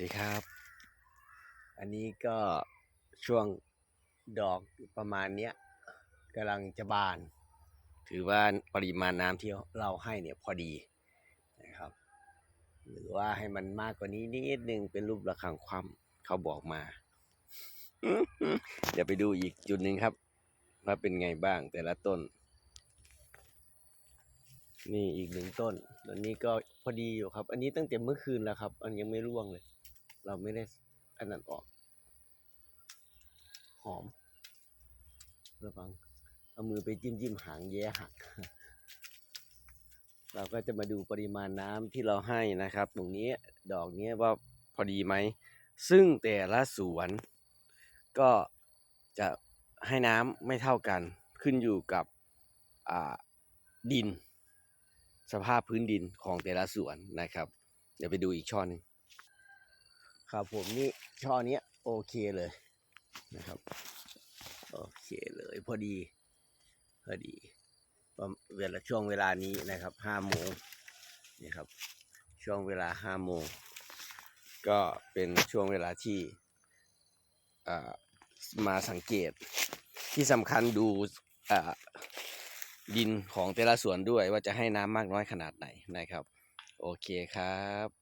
ดีครับ อันนี้ก็ช่วงดอกประมาณเนี้ยกำลังจะบาน ถือว่าปริมาณน้ำที่เราให้เนี่ยพอดีนะครับ หรือว่าให้มันมากกว่านี้นิดนึงเป็นรูประฆังความเขาบอกมา เดี๋ยวไปดูอีกจุดหนึ่งครับ ว่าเป็นไงบ้างแต่ละต้น นี่อีกหนึ่งต้นต้นนี้ก็พอดีอยู่ครับ อันนี้ตั้งแต่เมื่อคืนแล้วครับ อันยังไม่ร่วงเลย เราไม่ได้อันนั้นออก หอมระวังเอามือไปจิ้มจิ้มหางแย่หัก เราก็จะมาดูปริมาณน้ำที่เราให้นะครับ ตรงนี้ดอกนี้ว่าพอดีไหม ซึ่งแต่ละสวน ก็จะให้น้ำไม่เท่ากัน ขึ้นอยู่กับดิน สภาพพื้นดินของแต่ละสวนนะครับ เดี๋ยวไปดูอีกช่อหนึ่ง ครับผมนี่ช่อเนี้ยโอเคเลยนะครับ โอเคเลยพอดี พอดีประมาณเวลาช่วงเวลานี้นะครับห้าโมงนี่ครับ ช่วงเวลาห้าโมงก็เป็นช่วงเวลาที่มาสังเกตที่สำคัญดูดินของแต่ละสวนด้วยว่าจะให้น้ำมากน้อยขนาดไหนนะครับ โอเคครับ